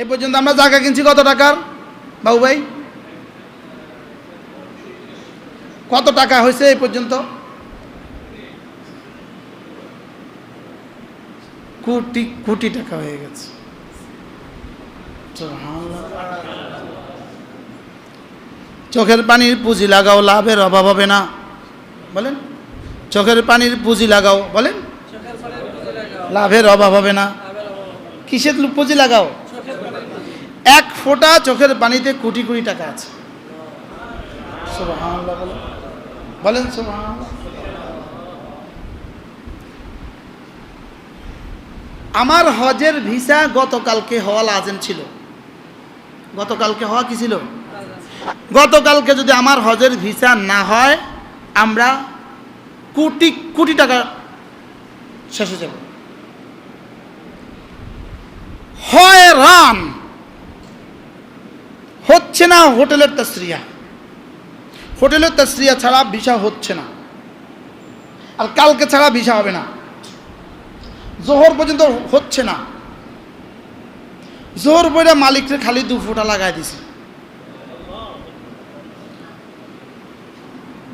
এই পর্যন্ত আমরা জায়গা কিনছি কত টাকার? বাবু ভাই? কত টাকা হয়েছে এই পর্যন্ত? কোটি কোটি টাকা হয়ে গেছে। চোখের পানির পুঁজি লাগাও লাভের অভাব হবে না। বলেন? চোখের পানির পুঁজি লাগাও বলেন? লাভের অভাব হবে না। কিসের পুঁজি লাগাও? এক ফোঁটা চোখের পানিতে কোটি কোটি টাকা আছে। বলেন। আমার হজের ভিসা গতকালকে হওয়া লাজেন ছিল। গতকালকে হওয়া কি ছিল? গতকালকে যদি আমার হজের ভিসা না হয়, আমরা কোটি কোটি টাকা শেষে যাব। হয় রান। হচ্ছে না হোটেলের তসরিয়া। হোটেলের তসরিয়া ছাড়া ভিসা হচ্ছে না। আর কালকে ছাড়া ভিসা হবে না। জোহর পর্যন্ত হচ্ছে না। জোহর বইটা মালিককে খালি দু ফোঁটা লাগাই দিছে।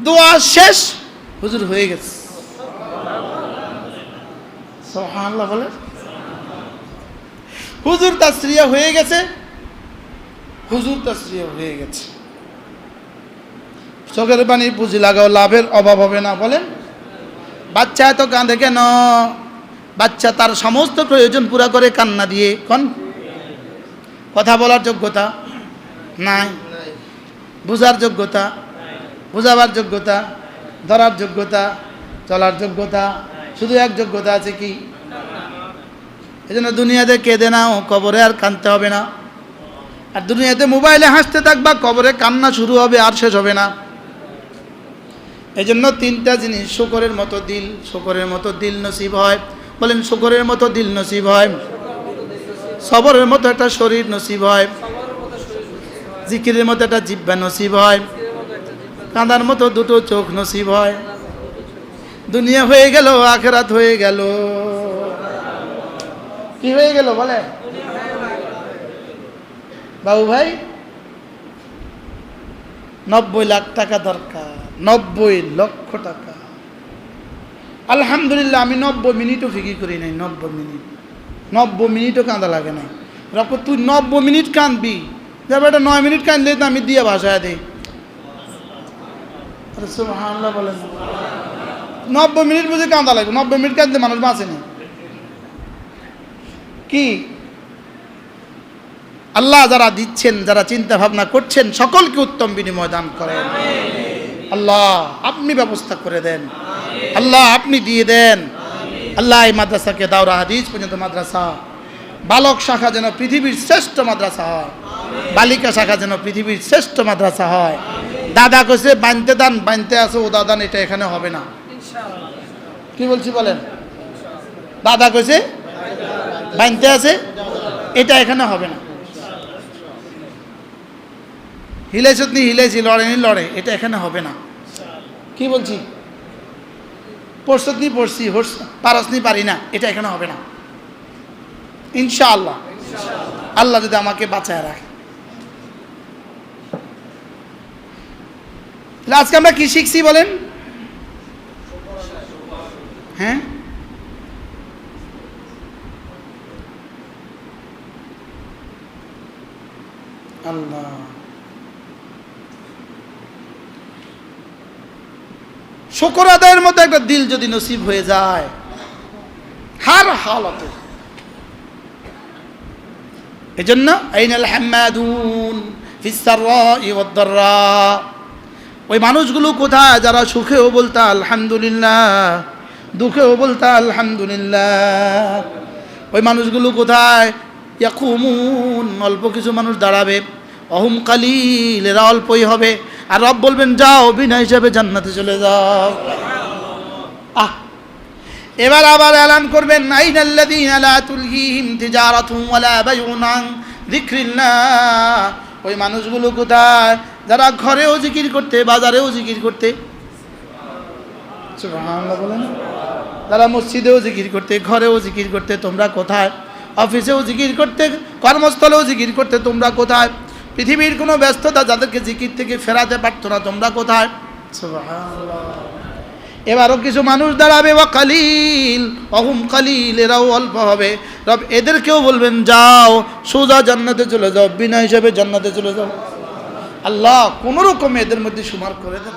দোয়া শেষ, হুজুর হয়ে গেছে। সুবহানাল্লাহ বলে। হুজুর হয়ে গেছে। হুজুর তাসরিয়া হয়ে গেছে। চোখের পানি পুঁজি লাগাও, লাভের অভাব হবে না বলেন। বাচ্চা এত কাঁদে কেন? বাচ্চা তার সমস্ত প্রয়োজন পুরা করে কান্না দিয়ে, কন? কথা বলার যোগ্যতা নাই। বুঝার যোগ্যতা, বুঝাবার যোগ্যতা, ধরার যোগ্যতা, চলার যোগ্যতা, শুধু এক যোগ্যতা আছে কি? এই জন্য দুনিয়াতে কেঁদে নাও, কবরে আর কানতে হবে না। আর দুনিয়াতে মোবাইলে হাসতে থাকবা, কবরে কান্না শুরু হবে আর শেষ হবে না। এই জন্য তিনটা জিনিস শুকরের মতো দিল, শুকরের মতো দিল নসিব হয়। বলেন, শুকরের মতো দিল নসিব হয়। সবরের মতো একটা শরীর নসিব হয়। জিকিরের মতো একটা জিব্বা নসিব হয়। কাঁদার মতো দুটো চোখ নসিব হয়। দুনিয়া হয়ে গেল, আখেরাত হয়ে গেল। কি হয়ে গেল বলে বাবু ভাই, নব্বই লাখ টাকা দরকার, নব্বই লক্ষ টাকা। আলহামদুলিল্লাহ, আমি নব্বই মিনিটও ফিকির করি নাই, নব্বই মিনিট। নব্বই মিনিটও কাঁদা লাগে নাই। রপ তুই নব্বই মিনিট কাঁদবি। যাবে এটা নয় মিনিট কাঁদলে তো আমি দিয়ে ভাষায় দিই। বলেন। নব্বই মিনিট বুঝে কাঁদা লাগবে নব্বই মিনিট কাঁদলে মানুষ বাঁচেনি কি? আল্লাহ যারা দিচ্ছেন, যারা চিন্তা ভাবনা করছেন, সকলকে উত্তম বিনিময় দান করেন। আল্লাহ, আপনি ব্যবস্থা করে দেন। আল্লাহ, আপনি দিয়ে দেন। আল্লাহ, এই মাদ্রাসাকে দাওরা হাদিস পর্যন্ত মাদ্রাসা। বালক শাখা যেন পৃথিবীর শ্রেষ্ঠ মাদ্রাসা হয়। বালিকা শাখা যেন পৃথিবীর শ্রেষ্ঠ মাদ্রাসা হয়। দাদা কইছে, বানতে দান, বানতে আসো, ও দাদান এটা এখানে হবে না। কি বলছি বলেন? দাদা কইছে, বানতে আছে এটা এখানে হবে না। হিলাইছত নি হিলাইছি লড়ে নি, লড়ে। এটা এখানে হবে না। কি বলছি? পড়ছত নি পড়ছি হর্ষ, পারস নি, পারি না। এটা এখানে হবে না। ইনশাআল্লাহ। আল্লাহ যদি আমাকে বাঁচায় রাখে। আজকে আমরা কি শিখছি বলেন? হ্যাঁ? আল্লাহ। শকর আদায়ের মতো একটা দিল যদি নসিব হয়ে যায়। হার হালতে। এজন্য আইনাল হাম্মাদুন ওই মানুষগুলো কোথায়? যারা সুখেও বলতা, আলহামদুলিল্লাহ। দুঃখেও বলতা, আলহামদুলিল্লাহ। ওই মানুষগুলো কোথায়? ইয়াকুমুন, অল্প কিছু মানুষ দাঁড়াবে। অহুম কালিল, এরা অল্পই হবে। আর রব বলবেন, যাও বিনা হিসাবে জান্নাতে চলে যাও। আহ। এবার আবার এলান করবেন, আইনাল্লাযীনা লা তুলহিহিম তিজারাতুন ওয়ালা বাইউন আন যিকরিল্লাহ ওই মানুষগুলো কোথায়? যারা ঘরেও জিকির করতে, বাজারেও জিকির করতে। সুবহানাল্লাহ বলেন যারা মসজিদেও জিকির করতে, ঘরেও জিকির করতে, তোমরা কোথায়? অফিসেও জিকির করতে, কর্মস্থলেও জিকির করতে, তোমরা কোথায়? পৃথিবীর কোনো ব্যস্ততা যাদেরকে জিকির থেকে ফেরাতে পারতো না তোমরা কোথায়? এবারও কিছু মানুষ দাঁড়াবে বা কালিল অহুম কালিল এরাও অল্প হবে। রব এদেরকেও বলবেন যাও সোজা জান্নাতে চলে যাও বিনা হিসাবে জান্নাতে চলে যাও। আল্লাহ কোনো রকম এদের মধ্যে সুমার করে দেন।